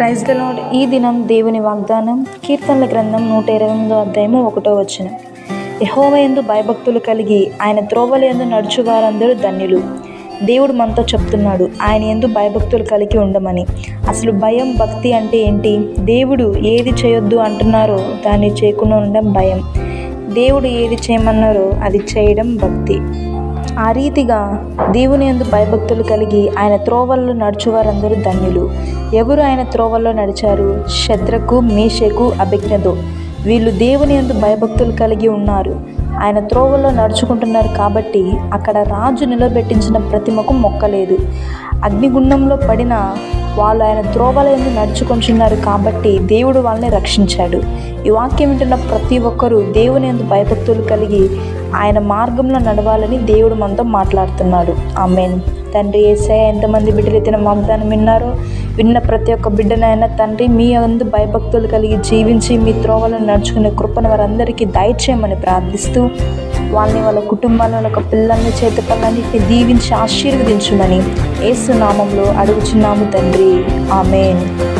Praise ఈ దినం దేవుని వాగ్దానం కీర్తనల గ్రంథం నూట ఇరవై ఎనిమిదో అధ్యాయము ఒకటో వచ్చిన యహోవ ఎందు భయభక్తులు కలిగి ఆయన త్రోవల ఎందు నడుచు వారందరూ ధన్యులు. దేవుడు మనతో చెప్తున్నాడు ఆయన ఎందు భయభక్తులు కలిగి ఉండమని. అసలు భయం భక్తి అంటే ఏంటి? దేవుడు ఏది చేయొద్దు అంటున్నారో దాన్ని చేయకుండా ఉండడం భయం. దేవుడు ఏది చేయమన్నారో అది చేయడం భక్తి. ఆ రీతిగా దేవుని యందు భయభక్తులు కలిగి ఆయన త్రోవల్లో నడుచువారందరూ ధన్యులు. ఎవరు ఆయన త్రోవల్లో నడిచారు? శత్రకు మేషకు అభిజ్ఞతో వీళ్ళు దేవుని యందు భయభక్తులు కలిగి ఉన్నారు. ఆయన త్రోవల్లో నడుచుకుంటున్నారు కాబట్టి అక్కడ రాజు నిలబెట్టించిన ప్రతిమకు మొక్కలేదు అగ్నిగుండంలో పడిన వాళ్ళు ఆయన త్రోవల ఎందు నడుచుకుంటున్నారు కాబట్టి దేవుడు వాళ్ళని రక్షించాడు. ఈ వాక్యం వింటున్న ప్రతి ఒక్కరూ దేవుని ఎందు భయభక్తులు కలిగి ఆయన మార్గంలో నడవాలని దేవుడు మనతో మాట్లాడుతున్నాడు. ఆమెన్. తండ్రి ఏసే ఎంతమంది బిడ్డలు ఎత్తిన వాగ్దానం విన్నారో విన్న ప్రతి ఒక్క బిడ్డనైనా తండ్రి మీ అందు భయభక్తులు కలిగి జీవించి మీ త్రోవలను నడుచుకునే కృపను వారందరికీ దయచేయమని ప్రార్థిస్తూ వాళ్ళని వాళ్ళ కుటుంబాలను వాళ్ళ పిల్లల్ని చేతి పనులన్నింటినీ దీవించి ఆశీర్వదించమని ఏసు నామంలో అడుగుచున్నాము తండ్రి. ఆమెన్.